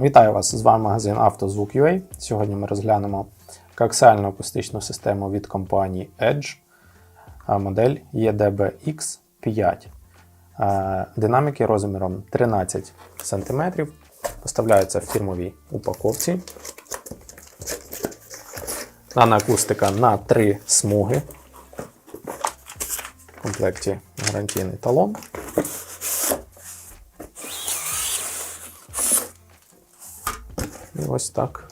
Вітаю вас! З вами магазин «Автозвук.UA». Сьогодні ми розглянемо коаксіальну акустичну систему від компанії Edge, модель E EDBX5. Е, Динаміки розміром 13 см. Поставляються в фірмовій упаковці. Дана акустика на 3 смуги. В комплекті гарантійний талон. І ось так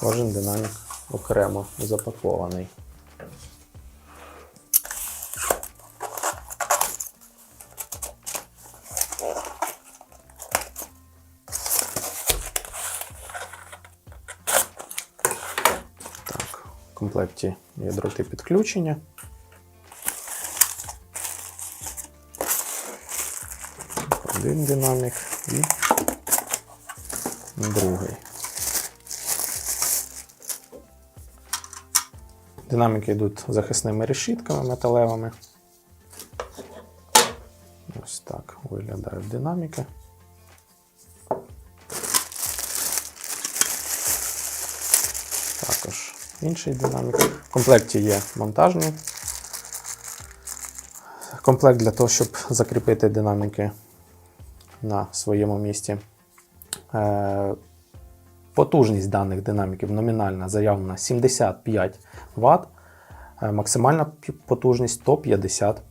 кожен динамік окремо запакований. Так, в комплекті є дроти підключення. Один динамік і другий. Динаміки йдуть захисними решітками металевими. Ось так виглядають динаміки. Також інший динамік. В комплекті є монтажний. Комплект для того, щоб закріпити динаміки на своєму місці. Е, Потужність даних динаміків номінальна заявлена 75 Вт, е, максимальна потужність 150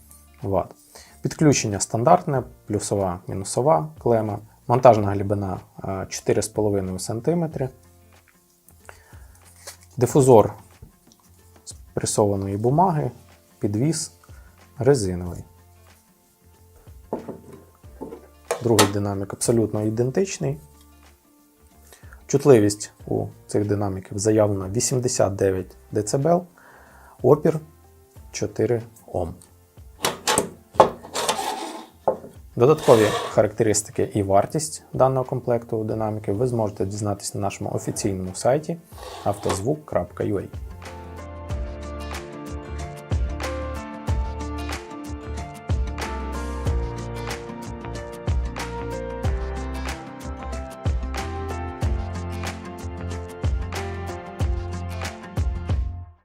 Вт. Підключення стандартне, плюсова, мінусова клема, монтажна глибина е, 4,5 см. Дифузор з пресованої бумаги, підвіс резиновий. Другий динамік абсолютно ідентичний. Чутливість у цих динаміків заявлена 89 дБ, опір 4 Ом. Додаткові характеристики і вартість даного комплекту динаміків ви зможете дізнатися на нашому офіційному сайті автозвук.ua.